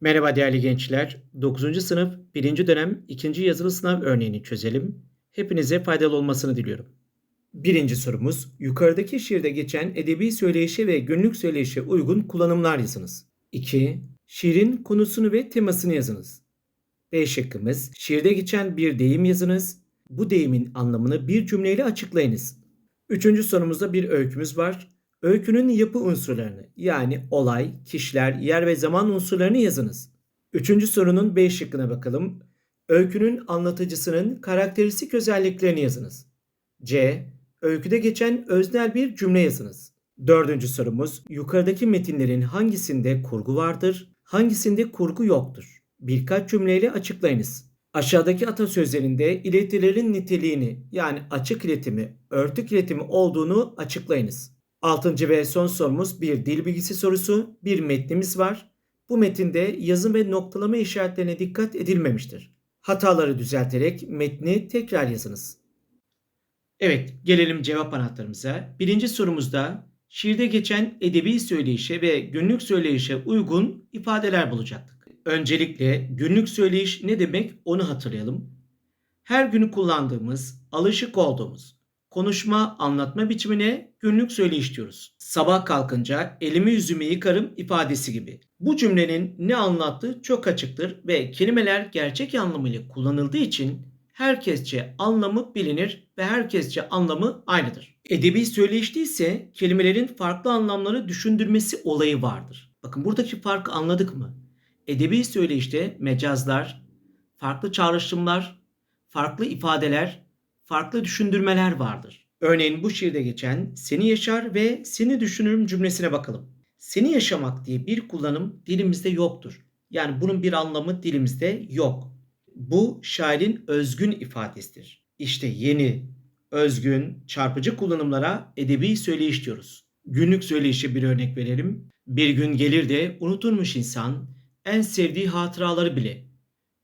Merhaba değerli gençler. 9. sınıf 1. dönem 2. yazılı sınav örneğini çözelim. Hepinize faydalı olmasını diliyorum. Birinci sorumuz, yukarıdaki şiirde geçen edebi söyleyişe ve günlük söyleyişe uygun kullanımlar yazınız. 2. Şiirin konusunu ve temasını yazınız. B şıkkımız, şiirde geçen bir deyim yazınız. Bu deyimin anlamını bir cümleyle açıklayınız. Üçüncü sorumuzda bir öykümüz var. Öykünün yapı unsurlarını yani olay, kişiler, yer ve zaman unsurlarını yazınız. Üçüncü sorunun B şıkkına bakalım. Öykünün anlatıcısının karakteristik özelliklerini yazınız. C. Öyküde geçen öznel bir cümle yazınız. Dördüncü sorumuz yukarıdaki metinlerin hangisinde kurgu vardır, hangisinde kurgu yoktur? Birkaç cümleyle açıklayınız. Aşağıdaki atasözlerinde iletilerin niteliğini yani açık iletimi, örtük iletimi olduğunu açıklayınız. Altıncı ve son sorumuz bir dil bilgisi sorusu. Bir metnimiz var. Bu metinde yazım ve noktalama işaretlerine dikkat edilmemiştir. Hataları düzelterek metni tekrar yazınız. Evet, gelelim cevap anahtarımıza. Birinci sorumuzda şiirde geçen edebi söyleyişe ve günlük söyleyişe uygun ifadeler bulacaktık. Öncelikle günlük söyleyiş ne demek onu hatırlayalım. Her gün kullandığımız, alışık olduğumuz, konuşma, anlatma biçimine günlük söyleyiş diyoruz. Sabah kalkınca elimi yüzümü yıkarım ifadesi gibi. Bu cümlenin ne anlattığı çok açıktır ve kelimeler gerçek anlamıyla kullanıldığı için herkesçe anlamı bilinir ve herkesçe anlamı aynıdır. Edebi söyleyiş ise kelimelerin farklı anlamları düşündürmesi olayı vardır. Bakın buradaki farkı anladık mı? Edebi söyleyişte mecazlar, farklı çağrışımlar, farklı ifadeler, farklı düşündürmeler vardır. Örneğin bu şiirde geçen seni yaşar ve seni düşünürüm cümlesine bakalım. Seni yaşamak diye bir kullanım dilimizde yoktur. Yani bunun bir anlamı dilimizde yok. Bu şairin özgün ifadesidir. İşte yeni, özgün, çarpıcı kullanımlara edebi söyleyiş diyoruz. Günlük söyleyişe bir örnek verelim. Bir gün gelir de unuturmuş insan en sevdiği hatıraları bile.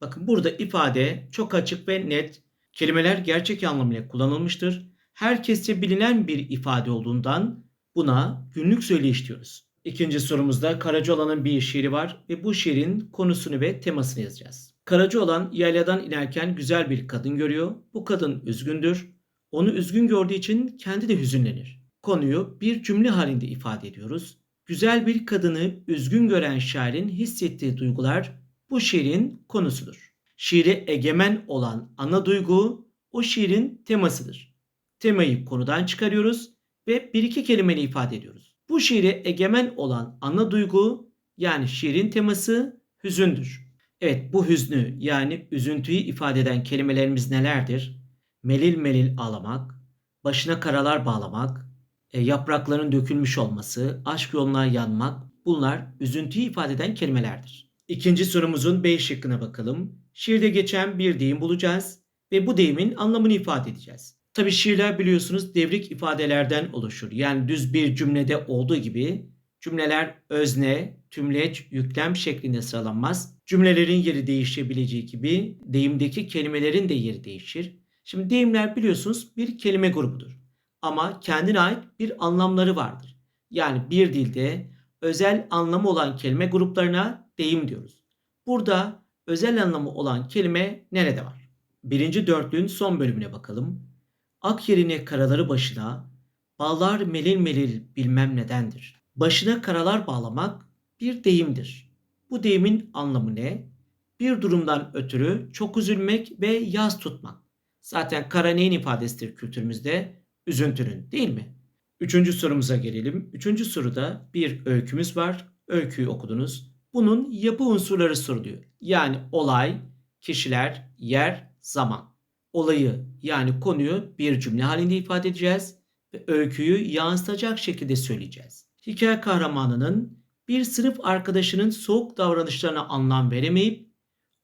Bakın burada ifade çok açık ve net. Kelimeler gerçek anlamıyla kullanılmıştır. Herkesçe bilinen bir ifade olduğundan buna günlük söyleyiş diyoruz. İkinci sorumuzda Karacaoğlan'ın bir şiiri var ve bu şiirin konusunu ve temasını yazacağız. Karacaoğlan yayladan inerken güzel bir kadın görüyor. Bu kadın üzgündür. Onu üzgün gördüğü için kendi de hüzünlenir. Konuyu bir cümle halinde ifade ediyoruz. Güzel bir kadını üzgün gören şairin hissettiği duygular bu şiirin konusudur. Şiire egemen olan ana duygu o şiirin temasıdır. Temayı konudan çıkarıyoruz ve bir iki kelimeyle ifade ediyoruz. Bu şiire egemen olan ana duygu yani şiirin teması hüzündür. Evet bu hüznü yani üzüntüyü ifade eden kelimelerimiz nelerdir? Melil melil ağlamak, başına karalar bağlamak, e, yaprakların dökülmüş olması, aşk yoluna yanmak bunlar üzüntüyü ifade eden kelimelerdir. İkinci sorumuzun B şıkkına bakalım. Şiirde geçen bir deyim bulacağız ve bu deyimin anlamını ifade edeceğiz. Tabi şiirler biliyorsunuz devrik ifadelerden oluşur. Yani düz bir cümlede olduğu gibi cümleler özne, tümleç, yüklem şeklinde sıralanmaz. Cümlelerin yeri değişebileceği gibi deyimdeki kelimelerin de yeri değişir. Şimdi deyimler biliyorsunuz bir kelime grubudur. Ama kendine ait bir anlamları vardır. Yani bir dilde özel anlamı olan kelime gruplarına deyim diyoruz. Burada özel anlamı olan kelime nerede var? Birinci dörtlüğün son bölümüne bakalım. Ak yerine karaları başına, bağlar melil melil bilmem nedendir. Başına karalar bağlamak bir deyimdir. Bu deyimin anlamı ne? Bir durumdan ötürü çok üzülmek ve yaz tutmak. Zaten kara neyin ifadesidir kültürümüzde? Üzüntünün değil mi? Üçüncü sorumuza gelelim. Üçüncü soruda bir öykümüz var. Öyküyü okudunuz. Bunun yapı unsurları soruluyor. Yani olay, kişiler, yer, zaman. Olayı yani konuyu bir cümle halinde ifade edeceğiz ve öyküyü yansıtacak şekilde söyleyeceğiz. Hikaye kahramanının bir sınıf arkadaşının soğuk davranışlarına anlam veremeyip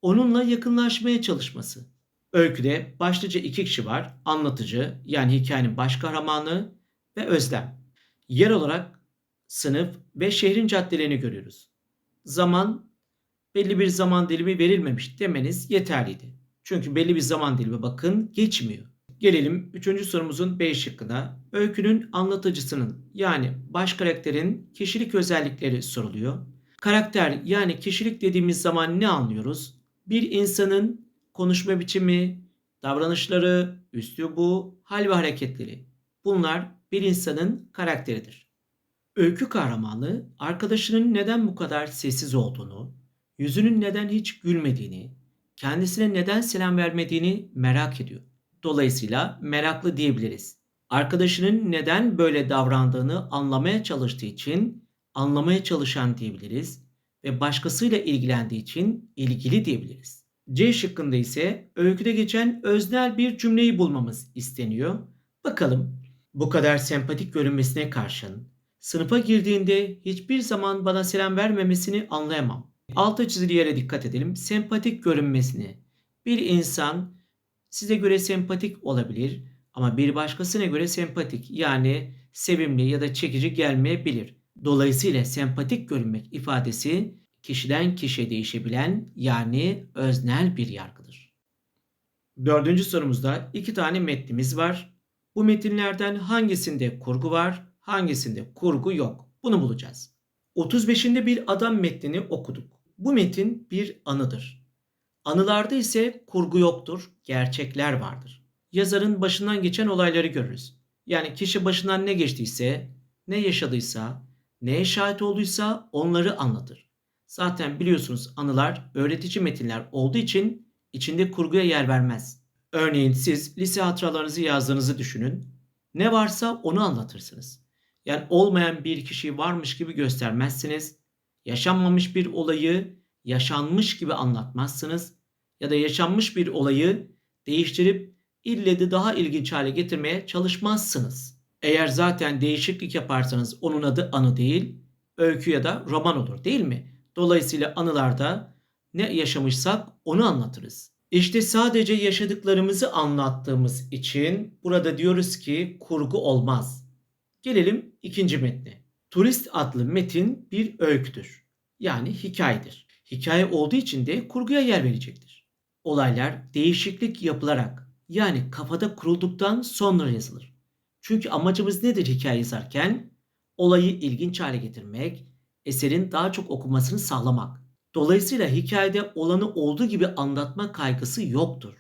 onunla yakınlaşmaya çalışması. Öyküde başlıca iki kişi var. Anlatıcı yani hikayenin baş kahramanı ve özlem. Yer olarak sınıf ve şehrin caddelerini görüyoruz. Zaman belli bir zaman dilimi verilmemiş demeniz yeterliydi. Çünkü belli bir zaman dilimi bakın geçmiyor. Gelelim 3. sorumuzun B şıkkına. Öykünün anlatıcısının yani baş karakterin kişilik özellikleri soruluyor. Karakter yani kişilik dediğimiz zaman ne anlıyoruz? Bir insanın konuşma biçimi, davranışları, üslubu, hal ve hareketleri. Bunlar bir insanın karakteridir. Öykü kahramanı arkadaşının neden bu kadar sessiz olduğunu, yüzünün neden hiç gülmediğini, kendisine neden selam vermediğini merak ediyor. Dolayısıyla meraklı diyebiliriz. Arkadaşının neden böyle davrandığını anlamaya çalıştığı için anlamaya çalışan diyebiliriz ve başkasıyla ilgilendiği için ilgili diyebiliriz. C şıkkında ise öyküde geçen öznel bir cümleyi bulmamız isteniyor. Bakalım bu kadar sempatik görünmesine karşın sınıfa girdiğinde hiçbir zaman bana selam vermemesini anlayamam. Altı çizili yere dikkat edelim. Sempatik görünmesini. Bir insan size göre sempatik olabilir ama bir başkasına göre sempatik yani sevimli ya da çekici gelmeyebilir. Dolayısıyla sempatik görünmek ifadesi kişiden kişiye değişebilen yani öznel bir yargıdır. Dördüncü sorumuzda iki tane metnimiz var. Bu metinlerden hangisinde kurgu var, hangisinde kurgu yok? Bunu bulacağız. 35'inde bir adam metnini okuduk. Bu metin bir anıdır. Anılarda ise kurgu yoktur, gerçekler vardır. Yazarın başından geçen olayları görürüz. Yani kişi başından ne geçtiyse, ne yaşadıysa, neye şahit olduysa onları anlatır. Zaten biliyorsunuz anılar öğretici metinler olduğu için içinde kurguya yer vermez. Örneğin siz lise hatıralarınızı yazdığınızı düşünün. Ne varsa onu anlatırsınız. Yani olmayan bir kişiyi varmış gibi göstermezsiniz. Yaşanmamış bir olayı yaşanmış gibi anlatmazsınız. Ya da yaşanmış bir olayı değiştirip ille de daha ilginç hale getirmeye çalışmazsınız. Eğer zaten değişiklik yaparsanız onun adı anı değil, öykü ya da roman olur değil mi? Dolayısıyla anılarda ne yaşamışsak onu anlatırız. İşte sadece yaşadıklarımızı anlattığımız için burada diyoruz ki kurgu olmaz. Gelelim ikinci metne. Turist adlı metin bir öyküdür. Yani hikayedir. Hikaye olduğu için de kurguya yer verecektir. Olaylar değişiklik yapılarak yani kafada kurulduktan sonra yazılır. Çünkü amacımız nedir hikaye yazarken? Olayı ilginç hale getirmek, eserin daha çok okunmasını sağlamak. Dolayısıyla hikayede olanı olduğu gibi anlatma kaygısı yoktur.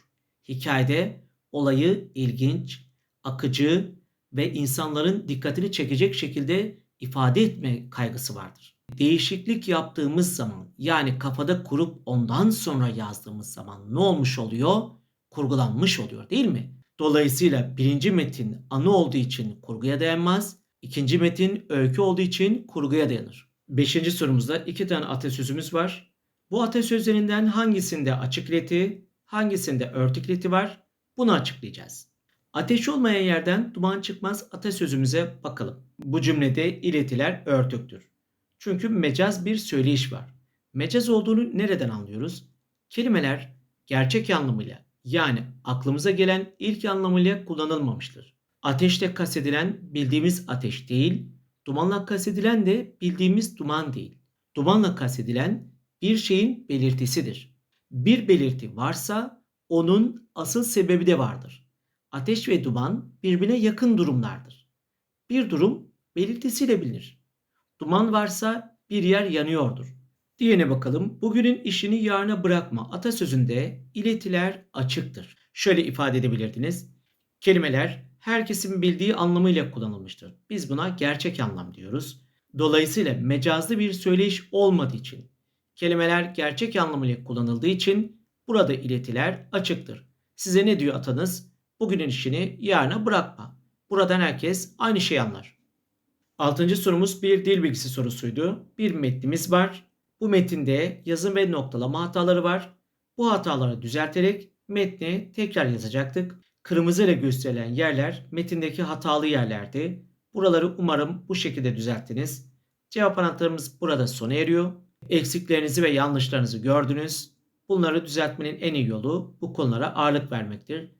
Hikayede olayı ilginç, akıcı ve insanların dikkatini çekecek şekilde ifade etme kaygısı vardır. Değişiklik yaptığımız zaman yani kafada kurup ondan sonra yazdığımız zaman ne olmuş oluyor? Kurgulanmış oluyor değil mi? Dolayısıyla birinci metin anı olduğu için kurguya dayanmaz. ikinci metin öykü olduğu için kurguya dayanır. Beşinci sorumuzda iki tane atasözümüz var. Bu atasözlerinden hangisinde açık ileti, hangisinde örtük ileti var? Bunu açıklayacağız. Ateş olmayan yerden duman çıkmaz atasözümüze bakalım. Bu cümlede iletiler örtüktür. Çünkü mecaz bir söyleyiş var. Mecaz olduğunu nereden anlıyoruz? Kelimeler gerçek anlamıyla yani aklımıza gelen ilk anlamıyla kullanılmamıştır. Ateşte kastedilen bildiğimiz ateş değil, dumanla kastedilen de bildiğimiz duman değil. Dumanla kastedilen bir şeyin belirtisidir. Bir belirti varsa onun asıl sebebi de vardır. Ateş ve duman birbirine yakın durumlardır. Bir durum belirtisiyle bilinir. Duman varsa bir yer yanıyordur. Diğerine bakalım. Bugünün işini yarına bırakma atasözünde iletiler açıktır. Şöyle ifade edebilirdiniz. Kelimeler herkesin bildiği anlamıyla kullanılmıştır. Biz buna gerçek anlam diyoruz. Dolayısıyla mecazlı bir söyleyiş olmadığı için, kelimeler gerçek anlamıyla kullanıldığı için burada iletiler açıktır. Size ne diyor atanız? Bugünün işini yarına bırakma. Buradan herkes aynı şeyi anlar. Altıncı sorumuz bir dil bilgisi sorusuydu. Bir metnimiz var. Bu metinde yazım ve noktalama hataları var. Bu hataları düzelterek metni tekrar yazacaktık. Kırmızı ile gösterilen yerler metindeki hatalı yerlerdi. Buraları umarım bu şekilde düzelttiniz. Cevap anahtarımız burada sona eriyor. Eksiklerinizi ve yanlışlarınızı gördünüz. Bunları düzeltmenin en iyi yolu bu konulara ağırlık vermektir.